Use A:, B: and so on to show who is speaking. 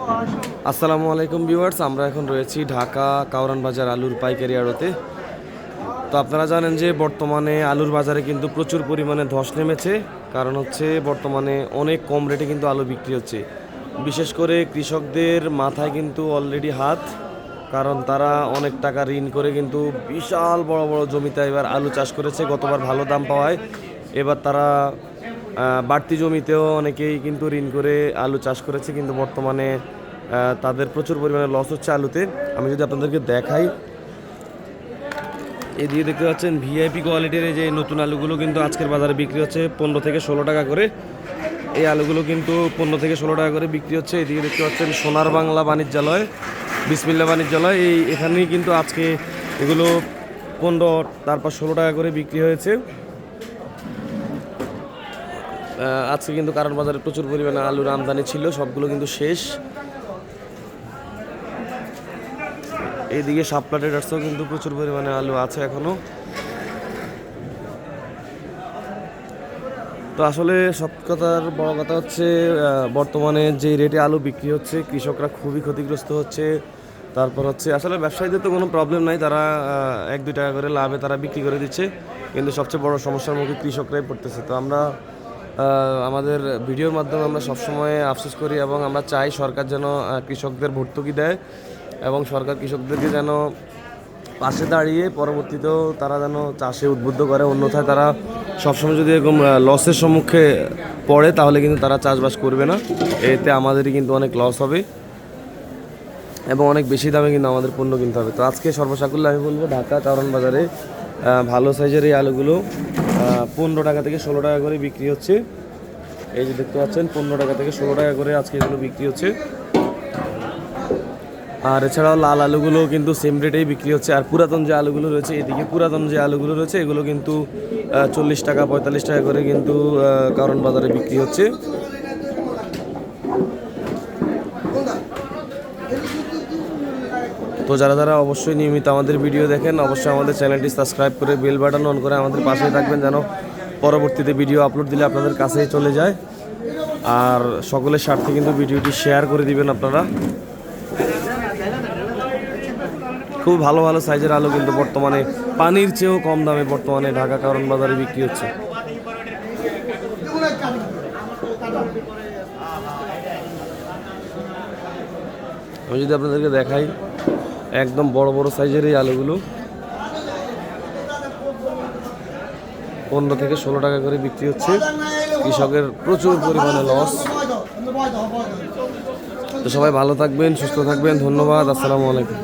A: আসসালামু আলাইকুম ভিউয়ার্স, আমরা এখন রয়েছি ঢাকা কাউরান বাজার আলুর পাইকারি আড়তে। তো আপনারা জানেন যে বর্তমানে আলুর বাজারে কিন্তু প্রচুর পরিমাণে ধস নেমেছে, কারণ হচ্ছে বর্তমানে অনেক কম রেটে কিন্তু আলু বিক্রি হচ্ছে। বিশেষ করে কৃষকদের মাথায় কিন্তু অলরেডি হাত, কারণ তারা অনেক টাকা ঋণ করে কিন্তু বিশাল বড় বড় জমিতে এবার আলু চাষ করেছে। গতবার ভালো দাম পাওয়ায়, এবার তারা বাড়তি জমিতেও অনেকেই কিন্তু ঋণ করে আলু চাষ করেছে, কিন্তু বর্তমানে তাদের প্রচুর পরিমাণে লস হচ্ছে আলুতে। আমি যদি আপনাদেরকে দেখাই এদিকে দেখতে পাচ্ছেন ভিআইপি কোয়ালিটির যে নতুন আলুগুলো কিন্তু আজকের বাজারে বিক্রি হচ্ছে পনেরো থেকে ষোলো টাকা করে। এই আলুগুলো কিন্তু পনেরো থেকে ষোলো টাকা করে বিক্রি হচ্ছে। এদিকে দেখতে পাচ্ছেন সোনার বাংলা বাণিজ্যালয়, বিসমিল্লা বাণিজ্যালয়। এই এখানেই কিন্তু আজকে এগুলো পনেরো, তারপর ষোলো টাকা করে বিক্রি হয়েছে। আজকে কিন্তু কারণ বাজারে প্রচুর পরিমাণে আলুর আমদানি ছিল, সবগুলো কিন্তু শেষ। এইদিকে শাপলা ট্রেডার্সও কিন্তু প্রচুর পরিমাণে আলু আছে এখনও। তো আসলে সব কথার বড় কথা হচ্ছে বর্তমানে যে রেটে আলু বিক্রি হচ্ছে, কৃষকরা খুবই ক্ষতিগ্রস্ত হচ্ছে। তারপর হচ্ছে, আসলে ব্যবসায়ীদের তো কোনো প্রবলেম নাই, তারা এক দুই টাকা করে লাভে তারা বিক্রি করে দিচ্ছে। কিন্তু সবচেয়ে বড় সমস্যার মুখে কৃষকরাই পড়তেছে। তো আমরা আমাদের ভিডিওর মাধ্যমে আমরা সবসময় আফসোস করি এবং আমরা চাই সরকার যেন কৃষকদের ভর্তুকি দেয় এবং সরকার কৃষকদেরকে যেন পাশে দাঁড়িয়ে পরবর্তীতেও তারা যেন চাষে উদ্বুদ্ধ করে। অন্যথায় তারা সবসময় যদি এরকম লসের সম্মুখে পড়ে, তাহলে কিন্তু তারা চাষবাস করবে না। এতে আমাদেরই কিন্তু অনেক লস হবে এবং অনেক বেশি দামে কিন্তু আমাদের পণ্য কিনতে হবে। তো আজকে সর্বসাকুল্য আমি বলব, ঢাকা কারণ বাজারে ভালো সাইজের এই আলুগুলো পনেরো টাকা থেকে ষোলো টাকা করে বিক্রি হচ্ছে। এই যে দেখতে পাচ্ছেন, পনেরো টাকা থেকে ষোলো টাকা করে আজকে এগুলো বিক্রি হচ্ছে। আর এছাড়াও লাল আলুগুলো কিন্তু সেম রেটেই বিক্রি হচ্ছে। আর পুরাতন যে আলুগুলো রয়েছে, এদিকে পুরাতন যে আলুগুলো রয়েছে, এগুলো কিন্তু চল্লিশ টাকা, পঁয়তাল্লিশ টাকা করে কিন্তু কারণ বাজারে বিক্রি হচ্ছে। তো যারা যারা অবশ্যই নিয়মিত আমাদের ভিডিও দেখেন, অবশ্যই আমাদের চ্যানেলটি সাবস্ক্রাইব করে বেল বাটন অন করে আমাদের পাশেই থাকবেন যেন পরবর্তীতে ভিডিও আপলোড দিলে আপনাদের কাছেই চলে যায়। আর সকলের স্বার্থে কিন্তু ভিডিওটি শেয়ার করে দিবেন আপনারা। খুব ভালো ভালো সাইজের আলু কিন্তু বর্তমানে পানির চেয়েও কম দামে বর্তমানে ঢাকা কারণ বাজারে বিক্রি হচ্ছে। আমি যদি আপনাদেরকে দেখাই একদম বড় বড় সাইজের এই আলুগুলো। পনেরো থেকে ষোলো টাকা করে বিক্রি হচ্ছে। কৃষকের প্রচুর পরিমাণে লস তো সবাই ভালো থাকবেন, সুস্থ থাকবেন, ধন্যবাদ, আসসালামু আলাইকুম।